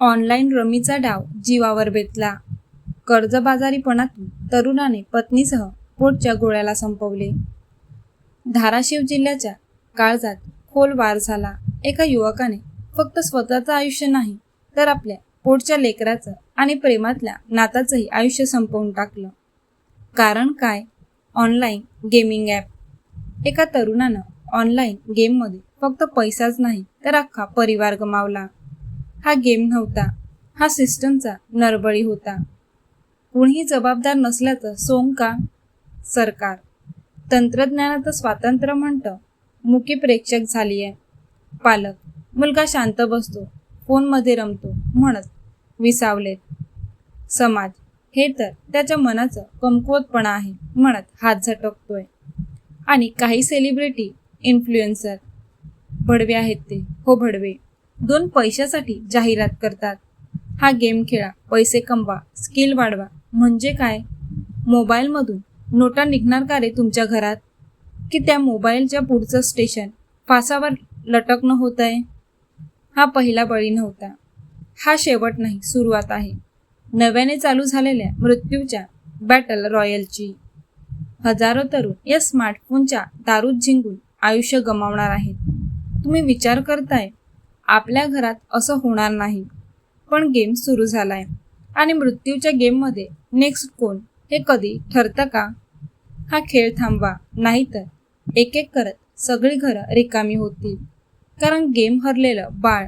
Online रमीचा डाव जीवावर बेतला. कर्जबाजारीपणातून तरुणाने पत्नीसह पोटच्या गोळ्याला संपवले. धाराशिव जिल्ह्याच्या काळजात खोल वार झाला. एका युवकाने फक्त स्वतःचं आयुष्य नाही तर आपल्या पोटच्या लेकराचं आणि प्रेमातल्या नाताचंही आयुष्य संपवून टाकलं. कारण काय? Online gaming app. एका तरुणानं ऑनलाईन गेममध्ये फक्त पैसाच नाही तर अख्खा परिवार गमावला. हा गेम नव्हता. हा सिस्टमचा नरबळी होता. कुणीही जबाबदार नसल्याचं सोंग का? सरकार. तंत्रज्ञानाचं स्वातंत्र्य म्हणतं मुकी प्रेक्षक झाली आहे पालक. मुलगा शांत बसतो फोनमध्ये रमतो म्हणत विसावलेत. समाज. हे तर त्याच्या मनाचं कमकुवतपणा आहे म्हणत हात झटकतोय. आणि काही सेलिब्रिटी इन्फ्लुएन्सर भडवे आहेत ते. हो भडवे. दोन पैशासाठी जाहिरात करतात. हा गेम खेळा पैसे कमवा स्किल वाढवा. म्हणजे काय? मोबाईलमधून नोटा निघणार का रे तुमच्या घरात? की त्या मोबाईलच्या पुढचं स्टेशन फासावर लटकणं होत आहे हा पहिला बळी नव्हता. हा शेवट नाही सुरुवात आहे. नव्याने चालू झालेल्या मृत्यूच्या बॅटल रॉयलची हजारो तरुण या स्मार्टफोनच्या दारूत झिंगून आयुष्य गमावणार आहेत. तुम्ही विचार करताय आपल्या घरात असं होणार नाही. पण गेम सुरू झालाय. आणि मृत्यूच्या गेममध्ये नेक्स्ट कोण हे कधी ठरतं का? हा खेळ थांबवा. नाहीतर एक एक करत सगळी घरं रिकामी होतील. कारण गेम हरलेलं बाळ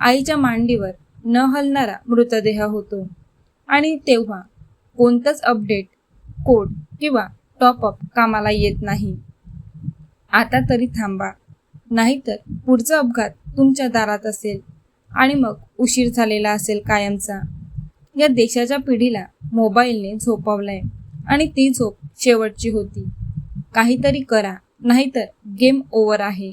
आईच्या मांडीवर न हलणारा मृतदेह होतो. आणि तेव्हा कोणतंच अपडेट कोड किंवा टॉपअप कामाला येत नाही. आता तरी थांबा. नाहीतर पुढचा अपघात तुमच्या दारात असेल आणि मग उशीर झालेला असेल कायमचा. या देशाच्या पिढीला मोबाईलने झोपवलंय आणि ती झोप शेवटची होती. काहीतरी करा नाहीतर गेम ओव्हर आहे.